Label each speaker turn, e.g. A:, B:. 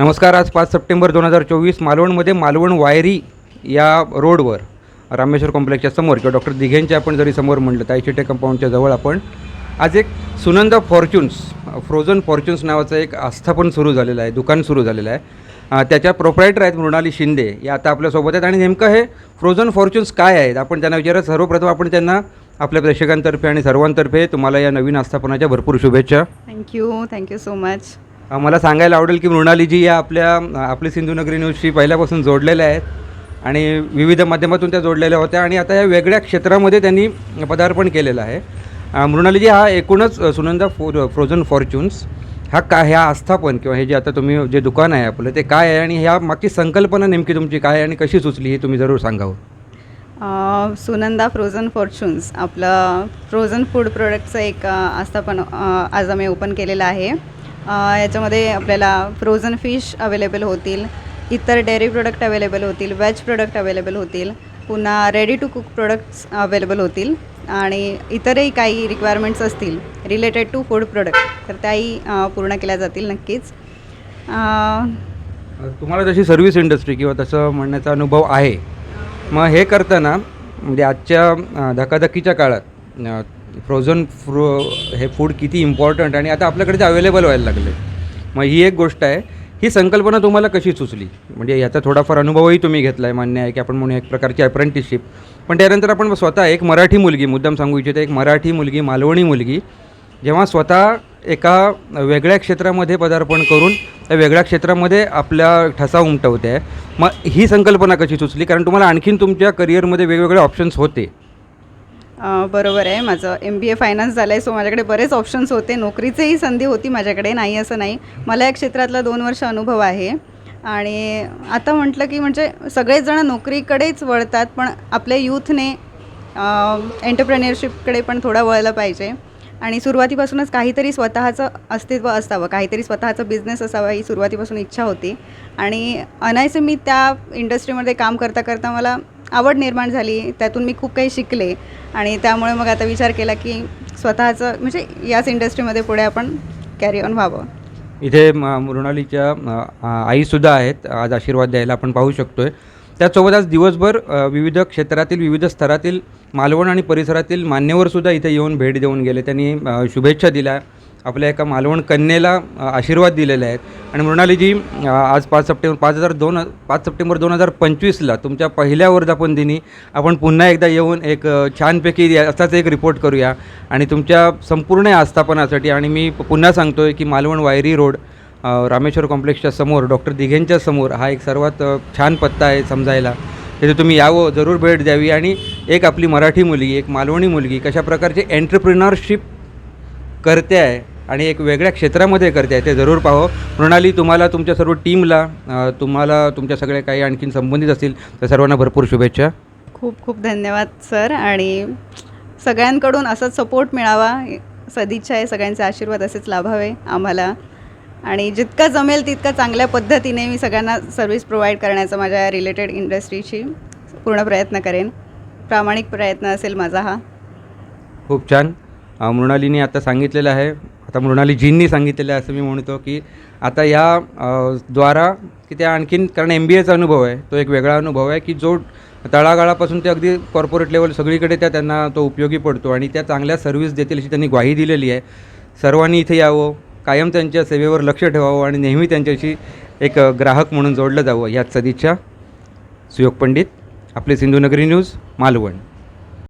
A: नमस्कार आज पाच सप्टेंबर दोन हजार चोवीस मालवणमध्ये मालवण वायरी या रोडवर रामेश्वर कॉम्प्लेक्सच्या समोर किंवा डॉक्टर दिघेंच्या आपण जरी समोर म्हटलं तायशिटे कंपाऊंडच्या जवळ आपण आज एक सुनंदा फॉर्च्युन्स फ्रोझन फॉर्च्युन्स नावाचं एक आस्थापन सुरू झालेलं आहे दुकान सुरू झालेलं आहे. त्याच्या प्रोप्रायटर आहेत मृणाली शिंदे या आता आपल्यासोबत आहेत. आणि नेमकं हे फ्रोझन फॉर्च्युन्स काय आहेत? आपण त्यांना विचारत सर्वप्रथम आपण त्यांना आपल्या प्रेक्षकांतर्फे आणि सर्वांतर्फे तुम्हाला या नवीन आस्थापनाच्या भरपूर शुभेच्छा.
B: थँक्यू थँक्यू सो मच
A: मला सांगायला आवडेल की मृणालीजी या आपल्या आपली सिंधुनगरी न्यूजशी पहिल्यापासून जोडलेल्या आहेत आणि विविध माध्यमातून त्या जोडलेल्या होत्या आणि आता या वेगळ्या क्षेत्रामध्ये त्यांनी पदार्पण केलेलं आहे. मृणालीजी हा एकूणच सुनंदा फो फ्रोझन फॉर्च्युन्स. हा का ह्या आस्थापन किंवा हे जे आता तुम्ही जे दुकान आहे आपलं ते काय आहे आणि ह्या मागची संकल्पना नेमकी तुमची काय आहे आणि कशी सुचली हे तुम्ही जरूर सांगावं
B: हो. सुनंदा फ्रोझन फॉर्च्युन्स आपलं फ्रोझन फूड प्रोडक्टचं एक आस्थापन आज आम्ही ओपन केलेलं आहे. याच्यामध्ये आपल्याला फ्रोझन फिश अवेलेबल होतील इतर डेअरी प्रोडक्ट अवेलेबल होतील वेज प्रोडक्ट अवेलेबल होतील पुन्हा ready to cook products available होतील आणि इतरही काही रिक्वायरमेंट्स असतील रिलेटेड टू फूड प्रोडक्ट तर त्याही पूर्ण केल्या जातील नक्कीच.
A: तुम्हाला जशी सर्व्हिस इंडस्ट्री किंवा तसं म्हणण्याचा अनुभव आहे मग हे करताना म्हणजे आजच्या धकाधकीच्या काळात फ्रोझन फ्रो हे फूड किती इम्पॉर्टंट आणि आता आपल्याकडे ते अवेलेबल व्हायला लागले. मग ही एक गोष्ट आहे. ही संकल्पना तुम्हाला कशी सुचली? म्हणजे याचा थोडाफार अनुभवही तुम्ही घेतला आहे मान्य आहे की आपण म्हणू एक प्रकारची अप्रेंटिसशिप पण त्यानंतर आपण स्वतः एक मराठी मुलगी मुद्दाम सांगू इच्छिते एक मराठी मुलगी मालवणी मुलगी जेव्हा स्वतः एका वेगळ्या क्षेत्रामध्ये पदार्पण करून त्या वेगळ्या क्षेत्रामध्ये आपला ठसा उमटवते. आहे मग ही संकल्पना कशी सुचली? कारण तुम्हाला आणखीन तुमच्या करिअरमध्ये वेगवेगळे ऑप्शन्स होते.
B: बरोबर आहे. माझं एम बी ए फायनान्स झालं आहे सो माझ्याकडे बरेच ऑप्शन्स होते. नोकरीचीही संधी होती माझ्याकडे नाही असं नाही. मला या क्षेत्रातला दोन वर्ष अनुभव आहे. आणि आता म्हटलं की म्हणजे सगळेजण नोकरीकडेच वळतात पण आपल्या यूथने एंटरप्रेन्युअरशिपकडे पण थोडा वळलं पाहिजे. आणि सुरुवातीपासूनच काहीतरी स्वतःचं अस्तित्व असावं. काहीतरी स्वतःचं बिझनेस असावा ही सुरुवातीपासून इच्छा होती. आणि अनायसे मी त्या इंडस्ट्रीमध्ये काम करता करता मला आवड निर्माण झाली त्यातून मी खूप काही शिकले आणि त्यामुळे मग आता विचार केला की स्वतःचं म्हणजे याच इंडस्ट्रीमध्ये पुढे आपण कॅरी ऑन व्हावं.
A: इथे म- मृणालीच्या आईसुद्धा आहेत. आज आशीर्वाद द्यायला आपण पाहू शकतो आहे त्याचसोबत आज दिवसभर विविध क्षेत्रातील विविध स्तरातील मालवण आणि परिसरातील मान्यवरसुद्धा इथे येऊन भेट देऊन गेले. त्यांनी शुभेच्छा दिल्या. आपल्या एका मालवण कन्येला आशीर्वाद दिलेले आहेत. आणि मृणालीजी आज पाच सप्टेंबर पाच हजार दोन पाच सप्टेंबर दोन हजार पंचवीसला तुमच्या पहिल्या वर्धापन दिनी आपण पुन्हा एकदा येऊन एक छानपैकी असाच एक रिपोर्ट करूया. आणि तुमच्या संपूर्ण आस्थापनासाठी आणि मी पुन्हा सांगतो आहे की मालवण वायरी रोड रामेश्वर कॉम्प्लेक्सच्या समोर डॉक्टर दिघेंच्या समोर हा एक सर्वात छान पत्ता आहे समजायला. तिथे तुम्ही यावं जरूर भेट द्यावी. आणि एक आपली मराठी मुलगी एक मालवणी मुलगी कशा प्रकारचे एंटरप्रिनरशिप करते आहे आणि एक वेगळ्या क्षेत्रामध्ये करते आहे ते जरूर पाहो. मृणाली तुम्हाला तुमच्या सर्व टीमला तुम्हाला तुमच्या सगळे काही आणखीन संबंधित असतील त्या सर्वांना भरपूर शुभेच्छा.
B: खूप खूप धन्यवाद सर. आणि सगळ्यांकडून असाच सपोर्ट मिळावा. सदिच्छा आहे सगळ्यांचे आशीर्वाद असेच लाभावे आम्हाला. आणि जितकं जमेल तितकं चांगल्या पद्धतीने मी सगळ्यांना सर्व्हिस प्रोव्हाइड करण्याचा माझ्या रिलेटेड इंडस्ट्रीशी पूर्ण प्रयत्न करेन. प्रामाणिक प्रयत्न असेल माझा हा.
A: खूप छान. मृणालीने आता सांगितलेलं आहे. आता मृणालीजींनी सांगितलेलं आहे असं मी म्हणतो की आता या द्वारा की त्या आणखीन कारण एम बी एचा अनुभव आहे तो एक वेगळा अनुभव आहे की जो तळागाळापासून ते अगदी कॉर्पोरेट लेवल सगळीकडे त्या त्यांना तो उपयोगी पडतो आणि त्या चांगल्या सर्व्हिस देतील अशी त्यांनी ग्वाही दिलेली आहे. सर्वांनी इथे यावं कायम त्यांच्या सेवेवर लक्ष ठेवावं आणि नेहमी त्यांच्याशी एक ग्राहक म्हणून जोडलं जावं. यात सदिच्छा. सुयोग पंडित आपले सिंधुनगरी न्यूज मालवण.